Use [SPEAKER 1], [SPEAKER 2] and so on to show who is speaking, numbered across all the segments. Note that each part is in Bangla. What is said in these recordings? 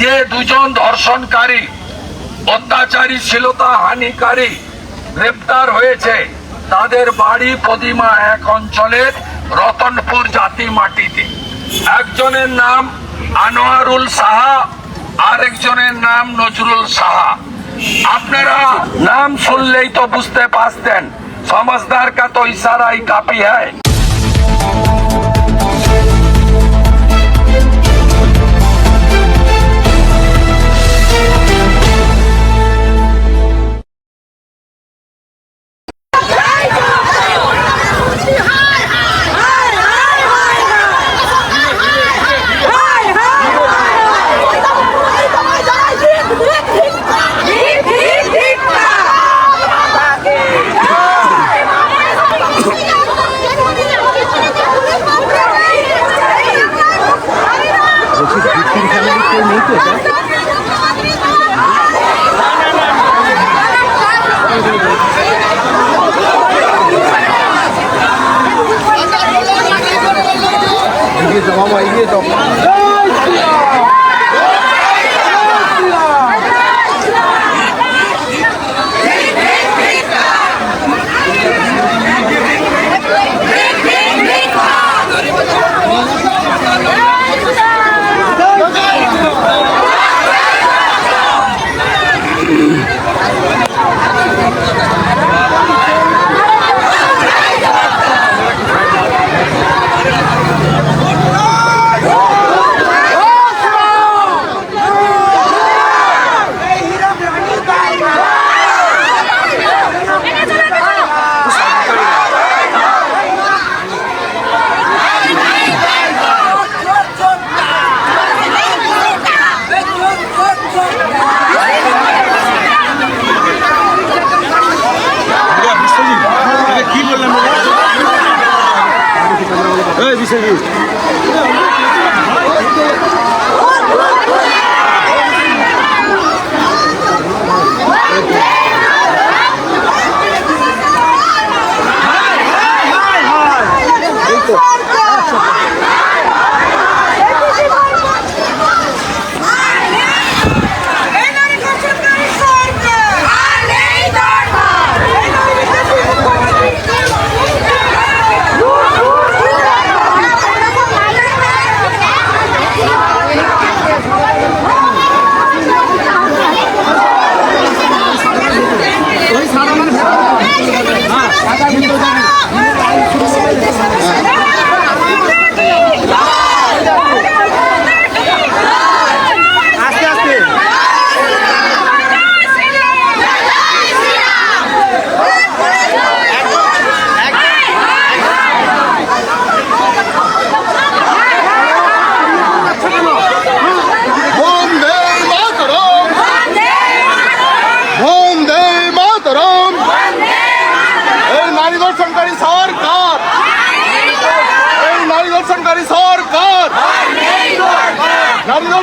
[SPEAKER 1] যে দুজন ধর্ষণকারী, অত্যাচারী শ্লীলতা হানিকারী গ্রেপ্তার হয়েছে, তাদের বাড়ি প্রতিমা এক অঞ্চলের রতনপুর জাতি মাটিতে। একজনের নাম আনোয়ারুল সাহা আর একজনের নাম নজরুল সাহা। আপনারা নাম শুনলেই তো বুঝতে পারতেন সমাজদার
[SPEAKER 2] কা
[SPEAKER 3] তো ইশারাই কাপি হ্যায়।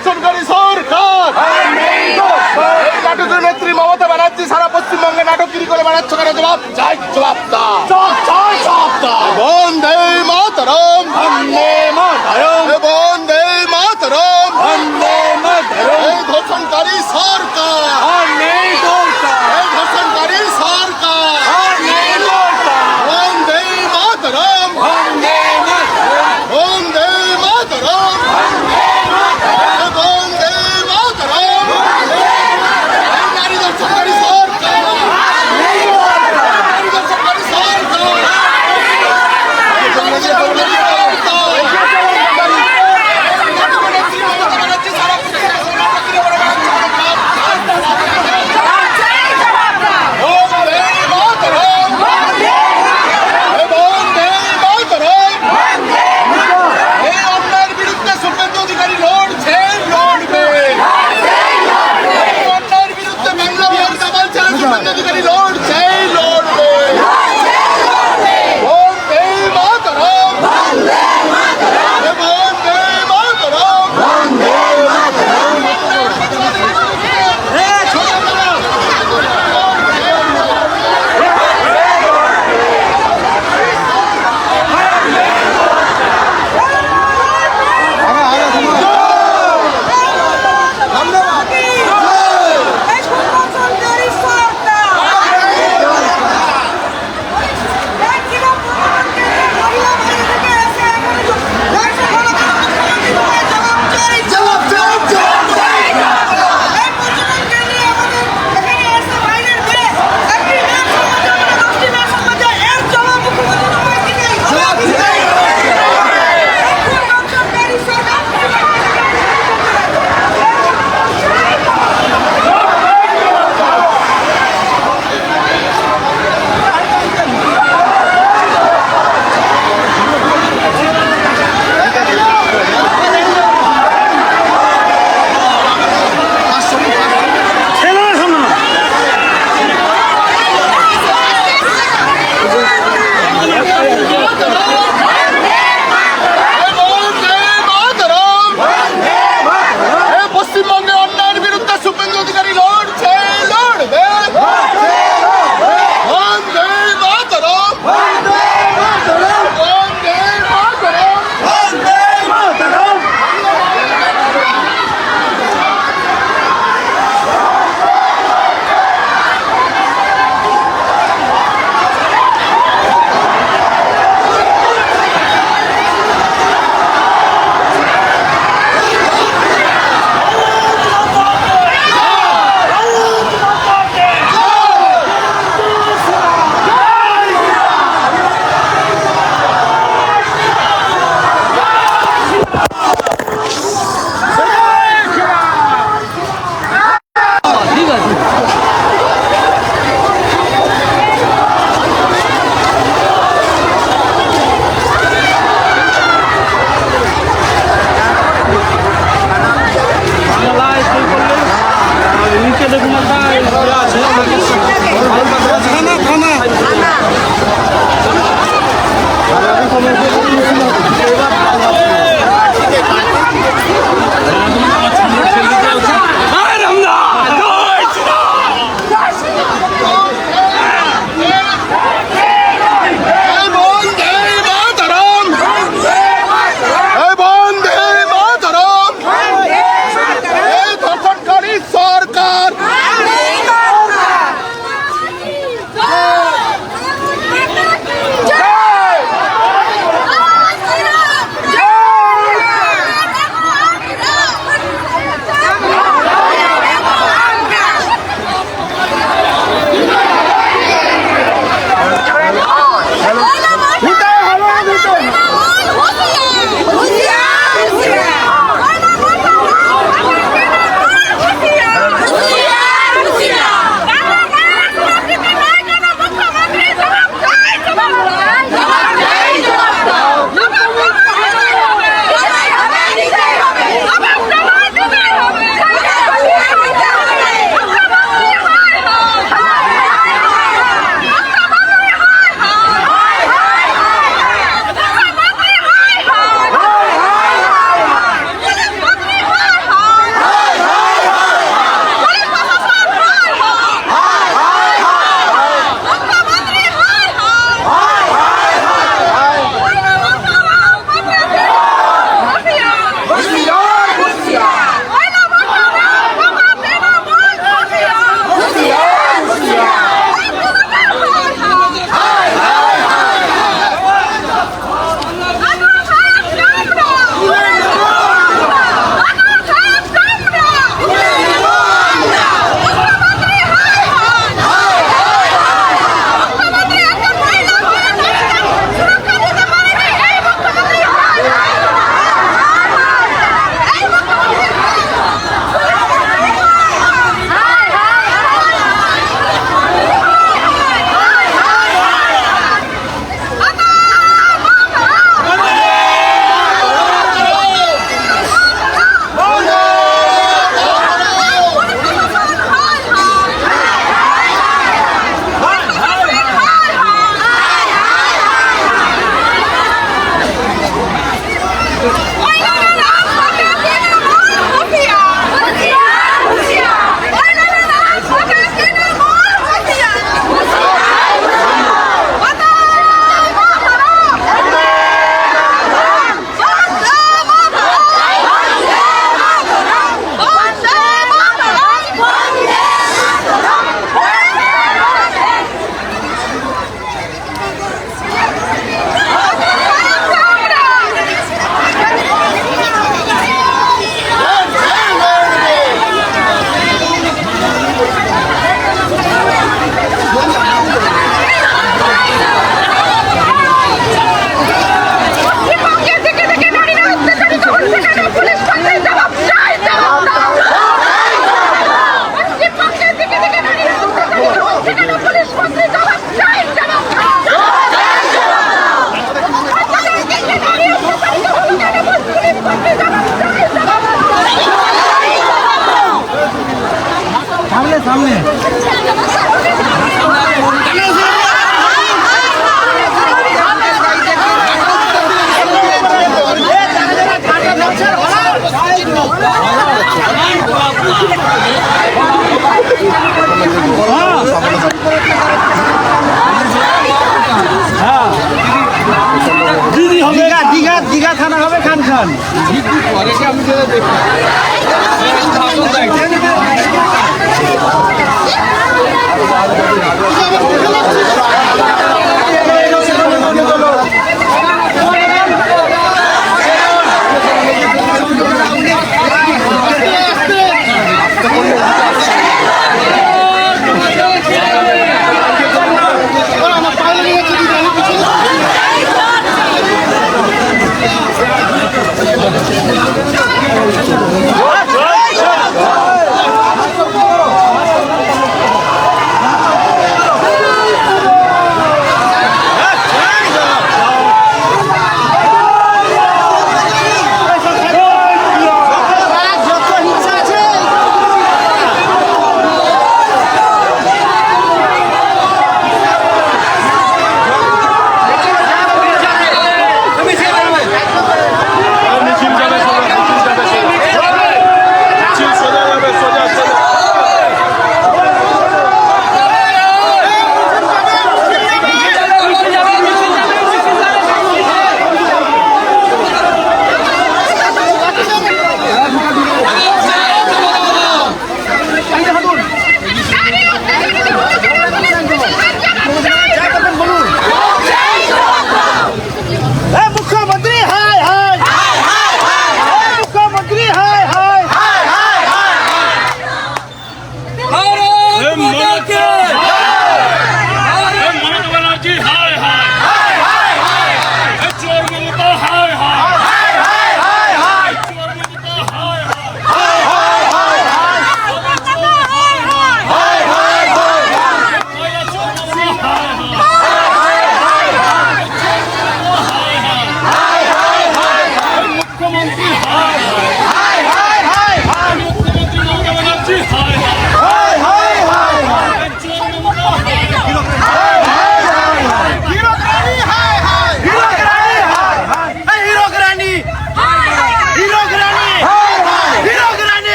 [SPEAKER 3] দর্শনকারী সরকার! নাটকের নেত্রী মমতা ব্যানার্জি সারা পশ্চিমবঙ্গে নাটকগিরি করে বেড়াচ্ছ কেন জবাব? চাই জবাব দা বন্দে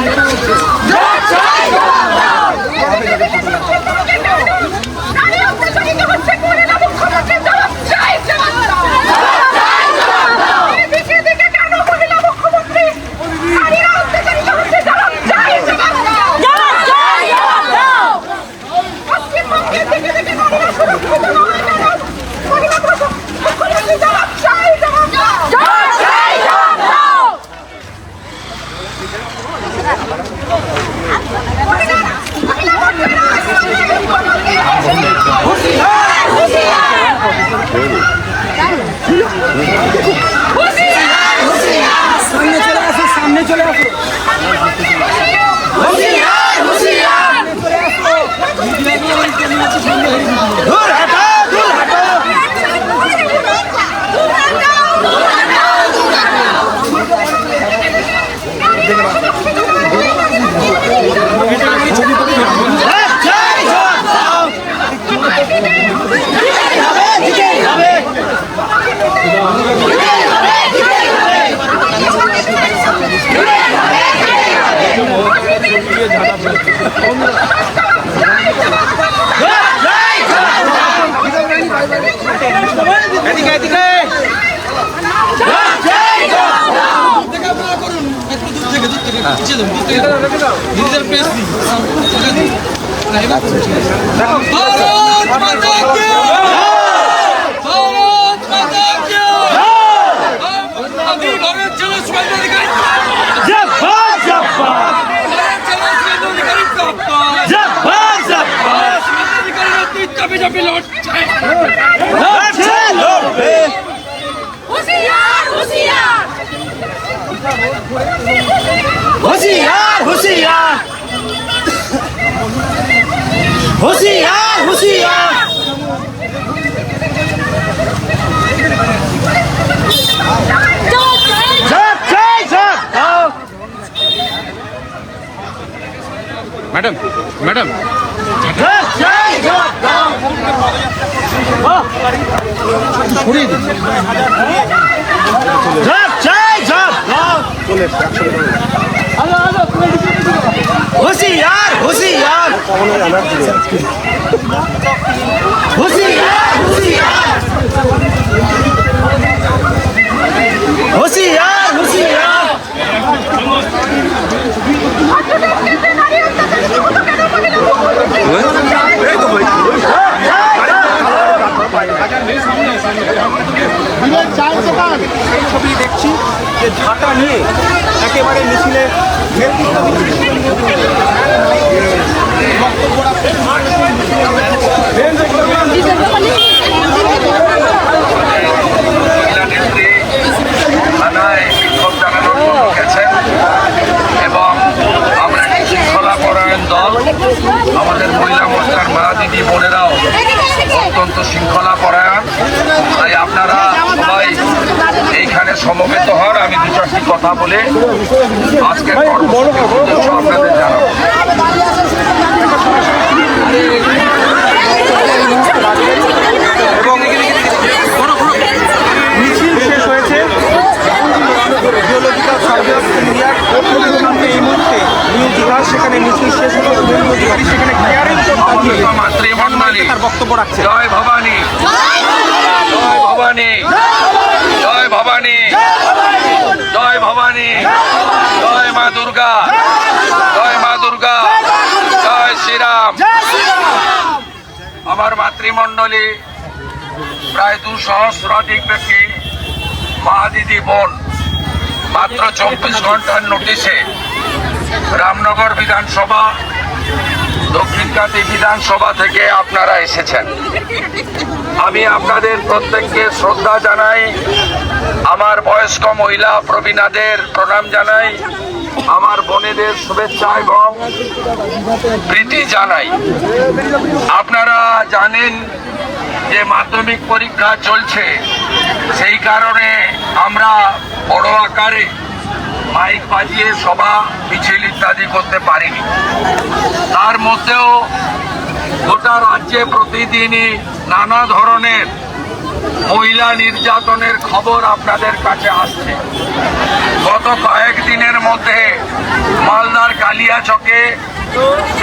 [SPEAKER 1] সামনে বিজেপি লড়ছে।
[SPEAKER 2] লড়ছে লড়বে।
[SPEAKER 4] হুঁশিয়ার হুঁশিয়ার।
[SPEAKER 2] হুঁশিয়ার হুঁশিয়ার। হুঁশিয়ার হুঁশিয়ার।
[SPEAKER 1] Madam madam.
[SPEAKER 2] হুঁশিয়ার হুঁশিয়ার। হুঁশিয়ার হুঁশিয়ার হুঁশিয়ার
[SPEAKER 3] বিলের চার দোকান
[SPEAKER 5] ছবি দেখছি যে ঝাঁটা নিয়ে একেবারে মিছিলে নেতৃত্ব দিচ্ছে।
[SPEAKER 1] মহিলা নেত্রী থানায় বিক্ষোভ জানানোর জন্য গেছেন এবং আমরা একটি শৃঙ্খলা পরায়ণ দল আমাদের মহিলা মোর্চার মা দিদি বোনেরাও অত্যন্ত শৃঙ্খলা পরায়ণ তাই আপনারা সবাই এইখানে সমবেত হন আমি দু চারটি কথা বলে আজকের কর্মসূচির উদ্দেশ্য আপনাদের জানাব
[SPEAKER 5] হয়েছে জিওলজিক্যাল সার্ভে এই মুহূর্তে নিউ সেখানে মিছিল শেষ হলো শুভেন্দু অধিকারী সেখানে ক্লিয়ারিং তার বক্তব্য রাখছে
[SPEAKER 1] জয় ভবানী জয় ভবানী জয় ভবানী জয় ভবানী। দুর্গা। জয় মা দুর্গা। জয় শ্রীরাম। আমার মাতৃমণ্ডলী প্রায় দু সহস্রাধিক ব্যক্তি মা দিদি বোন, মাত্র চব্বিশ ঘণ্টার নোটিশে রামনগর বিধানসভা দক্ষিণকান্তি বিধানসভা থেকে আপনারা এসেছেন। আমি আপনাদের প্রত্যেককে শ্রদ্ধা জানাই, আমার বয়স্ক মহিলা প্রবীণাদের প্রণাম জানাই আমার বোনেদের শুভেচ্ছা এবং প্রীতি জানাই। আপনারা জানেন যে মাধ্যমিক পরীক্ষা চলছে। সেই কারণে আমরা বড় আকারে মাইক বাজিয়ে সভা, মিছিল ইত্যাদি করতে পারিনি। তার মধ্যেও গোটা রাজ্যে প্রতিদিনই নানা ধরনের মহিলা নির্যাতনের খবর আপনাদের কাছে আসছে। গত কয়েকদিনের মধ্যে মালদার কালিয়াচকে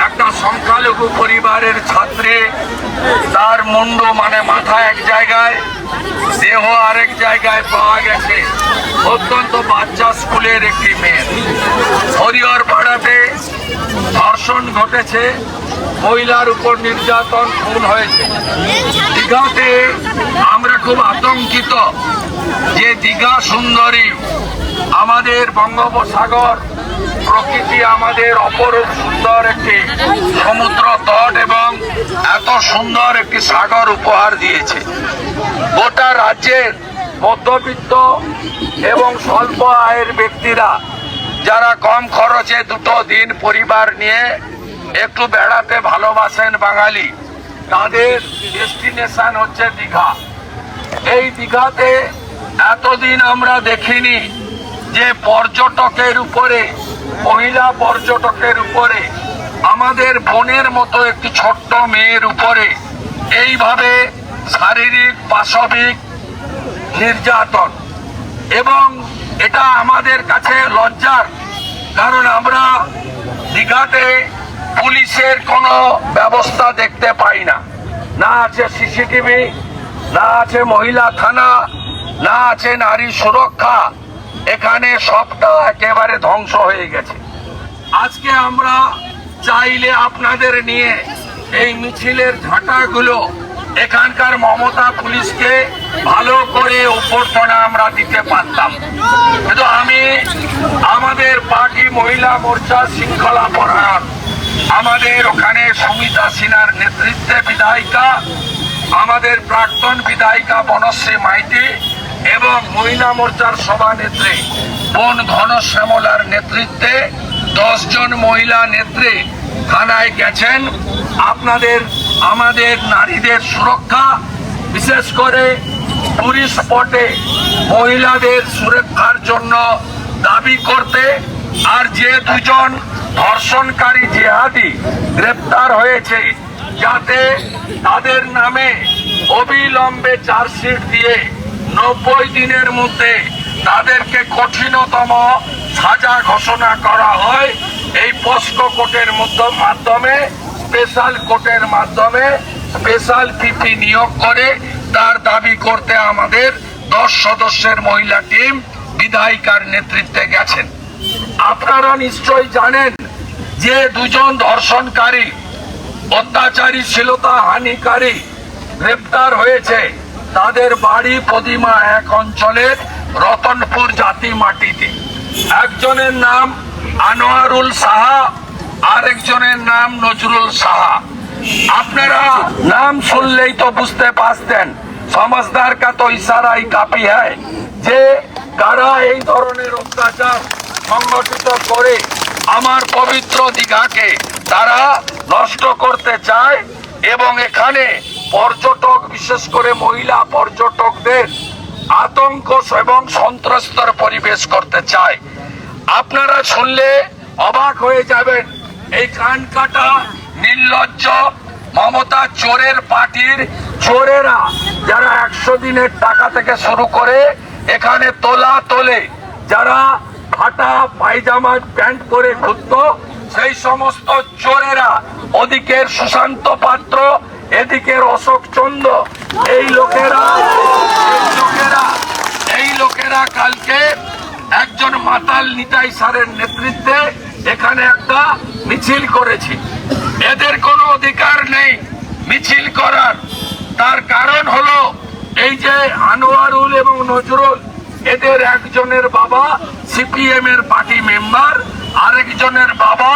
[SPEAKER 1] একটা সংখ্যালঘু পরিবারের ছাত্রী, তার মুন্ড মানে মাথা এক জায়গায়, দেহ আরেক জায়গায় পাওয়া গেছে। অত্যন্ত বাচ্চা স্কুলের একটি মেয়ে। ঘটেছে, মহিলার উপর নির্যাতন খুন হয়েছে। দীঘাতে আমরা খুব আতঙ্কিত যে দীঘা সুন্দরী আমাদের বঙ্গোপসাগর প্রকৃতি আমাদের অপরূপ সুন্দর একটি সমুদ্র তট এবং এত সুন্দর একটি সাগর উপহার দিয়েছে। গোটা রাজ্যের মধ্যবিত্ত এবং স্বল্প আয়ের ব্যক্তিরা, যারা কম খরচে দুটো দিন পরিবার নিয়ে একটু বেড়াতে ভালোবাসেন বাঙালি। তাদের ডেস্টিনেশন হচ্ছে দীঘা। এই দীঘাতে এতদিন আমরা দেখিনি যে পর্যটকের উপরে, মহিলা পর্যটকের উপরে, আমাদের বোনের মতো একটি ছোট্ট মেয়ের উপরে এইভাবে শারীরিক, পাশবিক নির্যাতন। এবং এটা আমাদের কাছে লজ্জার, কারণ আমরা দীঘাতে পুলিশের কোনো ব্যবস্থা দেখতে পাই না। না আছে সিসিটিভি, না আছে মহিলা থানা, না আছে নারী সুরক্ষা। এখানে সবটা একেবারে ধ্বংস হয়ে গেছে। আজকে আমরা চাইলে আপনাদের নিয়ে এই মিছিলের ঝাঁটাগুলো, এখানকার মমতা পুলিশকে ভালো করে অভ্যর্থনা আমরা দিতে পারতাম। কিন্তু আমি আমাদের পার্টি মহিলা মোর্চা শৃঙ্খলা পরায়ণ। আমাদের ওখানে সুমিতা সিনহার নেতৃত্বে বিধায়িকা, আমাদের প্রাক্তন বিধায়িকা বনশ্রী মাইতি এবং মহিলা মোর্চার সভানেত্রী বোন ঘনশ্যামলার নেতৃত্বে দশজন মহিলা নেত্রী থানায় গেছেন। আপনাদের, আমাদের নারীদের সুরক্ষা, বিশেষ করে পুলিশ স্পটে মহিলাদের সুরক্ষার জন্য দাবি করতে আর যে দুজন ধর্ষণকারী জেহাদি গ্রেপ্তার হয়েছে যাতে তাদের নামে অবিলম্বে চার্জশিট দিয়ে নব্বই দিনের মধ্যে তাদেরকে কঠিনতম সাজা ঘোষণা করা হয়। এই পোস্কো কোর্টের মধ্য- মাধ্যমে, স্পেশাল কোর্টের মাধ্যমে স্পেশাল পিপি নিয়োগ করে তার দাবি করতে আমাদের দশ সদস্যের মহিলা টিম বিধায়িকার নেতৃত্বে গেছেন। আপনারা নিশ্চয়ই জানেন যে দুজন ধর্ষণকারী অত্যাচারী শ্লীলতা হানিকারী গ্রেপ্তার হয়েছে। তাদের বাড়ি প্রতিমা এক অঞ্চলের রতনপুর জাতি মাটিতে। একজনের নাম আনোয়ারুল সাহা, আরেকজনের নাম নজরুল সাহা। আপনারা নাম শুনলেই তো বুঝতে পারতেন সমাজদার কা তো ইশারাই কাপি হয় যে কারা এই ধরনের অত্যাচার সংগঠিত করে আমার পবিত্র দীঘাকে তারা নষ্ট করতে চায় এবং এখানে পর্যটক, বিশেষ করে মহিলা পর্যটকদের আতঙ্ক এবং সন্ত্রস্তর পরিবেশ করতে চায়। আপনারা শুনলে অবাক হয়ে যাবেন, এই কান কাটা নির্লজ্জ মমতা চোরের পার্টির চোরেরা যারা একশো দিনের টাকা থেকে শুরু করে এখানে তোলা তোলে, যারা ফাটা পায়জামা প্যান্ট পরে ঘুরত, সেই সমস্ত চোরেরা ওদিকের সুশান্ত পাত্র, এদিকের অশোক চন্দ্র এই লোকেরা এই লোকেরা এই লোকেরা কালকে একজন মাতাল নিতাই সারের নেতৃত্বে এখানে একটা মিছিল করেছে। এদের কোনো অধিকার নেই মিছিল করার। তার কারণ হলো এই যে আনোয়ারুল এবং নজরুল এদের একজনের বাবা সিপিএম এর পার্টি মেম্বার, আরেকজনের বাবা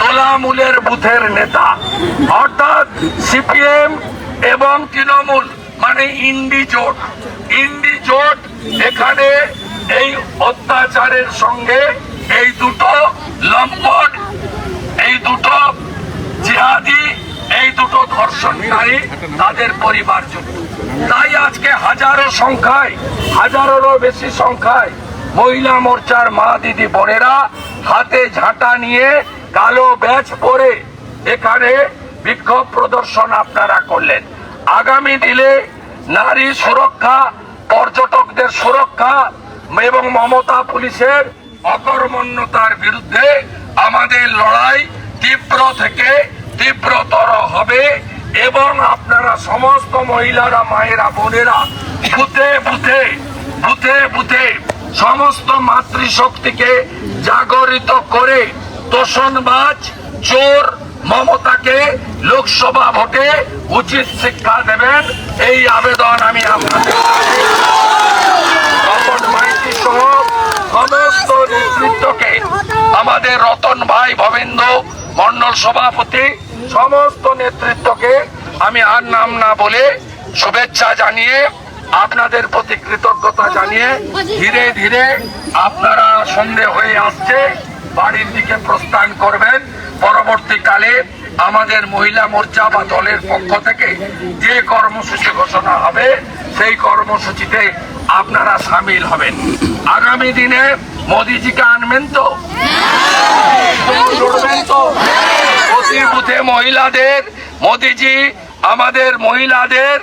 [SPEAKER 1] তোলামুলের বুথের নেতা। অর্থাৎ সিপিএম এবং তৃণমূল মানে ইন্ডি জোট। ইন্ডি জোট এখানে এই অত্যাচারের সঙ্গে এই দুটো লম্পট, এই দুটো জিহাদি এই দুটো ধর্ষণকারী তাদের পরিবার জন্য। তাই আজকে হাজারো সংখ্যায়, হাজারেরও বেশি সংখ্যায় মহিলা মোর্চার মা দিদি বোনেরা হাতে ঝাঁটা নিয়ে কালো ব্যাচ পরে এখানে বিক্ষোভ প্রদর্শন আপনারা করলেন। আগামী দিনে নারী সুরক্ষা, পর্যটকদের সুরক্ষা এবং মমতা পুলিশের অকর্মণ্যতার বিরুদ্ধে আমাদের লড়াই তীব্র থেকে তীব্রতর হবে এবং আপনারা সমস্ত মহিলারা, মায়েরা, বোনেরা বুথে বুথে বুথে বুথে সমস্ত মাতৃশক্তিকে জাগরিত করে তোষণবাজ, চোর, মমতাকে লোকসভা ভোটে উচিত শিক্ষা দেবেন। এই আবেদন আমি আপনাদের সমস্ত নেতৃত্বকে, আমাদের রতন ভাই ভবেন্দ্র মন্ডল সভাপতি সমস্ত নেতৃত্বকে আমি আর নাম না বলে শুভেচ্ছা জানিয়ে, আপনাদের প্রতি কৃতজ্ঞতা জানিয়ে ধীরে ধীরে আপনারা সন্ধে হয়ে আসছে। বাড়ির দিকে প্রস্থান করবেন। পরবর্তীকালে আমাদের মহিলা মোর্চা বা দলের পক্ষ থেকে যে কর্মসূচি ঘোষণা হবে, সেই কর্মসূচিতে আপনারা সামিল হবেন। আগামী দিনে মোদিজিকে আনবেন তো? বুথে মহিলাদের, মোদিজি আমাদের মহিলাদের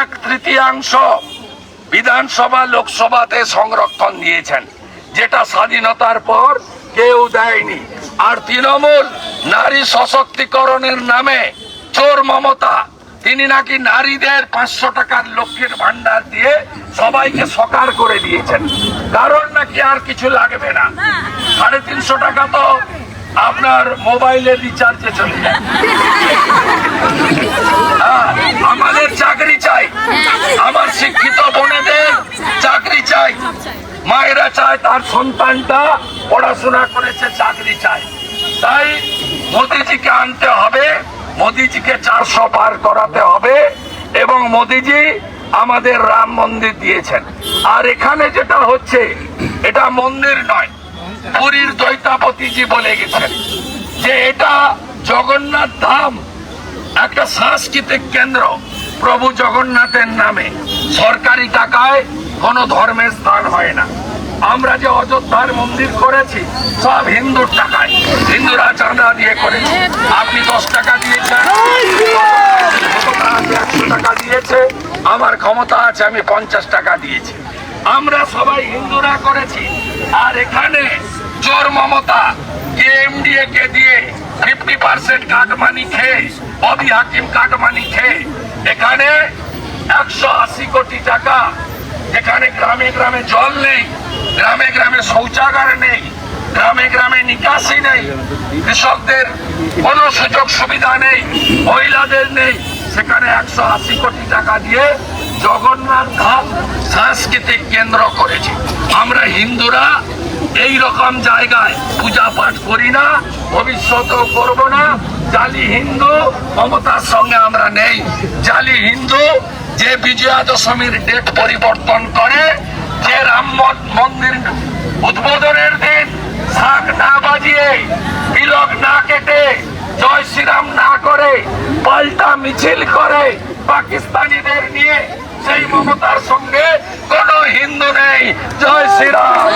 [SPEAKER 1] এক তৃতীয়াংশ বিধানসভা, লোকসভাতে সংরক্ষণ দিয়েছেন, যেটা স্বাধীনতার পর কেউ দেয়নি। আর তৃণমূল নারী সশক্তিকরণের নামে চোর মমতা তিনি নাকি নারীদের পাঁচশো টাকার লক্ষ্মীর ভান্ডার দিয়ে সবাইকে সকার করে দিয়েছেন। কারণ নাকি আর কিছু লাগবে না। সাড়ে তিনশো টাকা তো আপনার মোবাইলের রিচার্জে চলে যায়। হ্যাঁ, আমাদের চাকরি চাই। আমার শিক্ষিত বোনেদের চাকরি চাই। মায়েরা চায় তার সন্তানটা পড়াশোনা করেছে চাকরি চায়। তাই মোদিজিকে আনতে হবে, মোদিজিকে চারশো পার করাতে হবে এবং মোদিজি আমাদের রাম মন্দির দিয়েছেন। আর এখানে যেটা হচ্ছে, এটা মন্দির নয়, পুরীর দৈতাপতিজি বলে গেছেন যে এটা জগন্নাথ ধাম, একটা সাংস্কৃতিক কেন্দ্র। প্রভু জগন্নাথের নামে সরকারি টাকায় কোনো ধর্মের স্থান হয় না। আমরা যে অযোধ্যার মন্দির করেছি, সব হিন্দুর টাকায়। হিন্দুরা চাঁদা দিয়ে করেছে। আপনি দশ টাকা দিয়েছেন, একশো টাকা দিয়েছে, আমার ক্ষমতা আছে, আমি পঞ্চাশ টাকা দিয়েছি। আমরা সবাই হিন্দুরা করেছি। আর এখানে চোর মমতা, কে এমডিএ কে দিয়ে ফিফটি পার্সেন্ট কাটমানি খেয়ে, ববি হাকিম কাটমানি খেয়ে, এখানে একশো আশি কোটি টাকা যেখানে গ্রামে গ্রামে জল নেই, গ্রামে গ্রামে শৌচাগার নেই, গ্রামে গ্রামে নিকাশি নেই, কৃষকদের কোনো সুযোগ সুবিধা নেই, মহিলাদের নেই। সেখানে একশো আশি কোটি টাকা দিয়ে জগন্নাথ ধাম সাংস্কৃতিক কেন্দ্র করেছে। আমরা হিন্দুরা এই রকম জায়গায় পূজা পাঠ করি না, ভবিষ্যতেও করব না। জালি হিন্দু, মমতার সঙ্গে আমরা নেই। জালি হিন্দু যে বিজয়া দশমীর ডেট পরিবর্তন করে, যে রাম মন্দির উদ্বোধনের দিন শাক না বাজিয়ে, তিলক না কেটে, জয় শ্রীরাম না করে, পাল্টা মিছিল করে পাকিস্তানিদের নিয়ে সেই মমতার সঙ্গে কোনো হিন্দু নেই। জয় শ্রীরাম।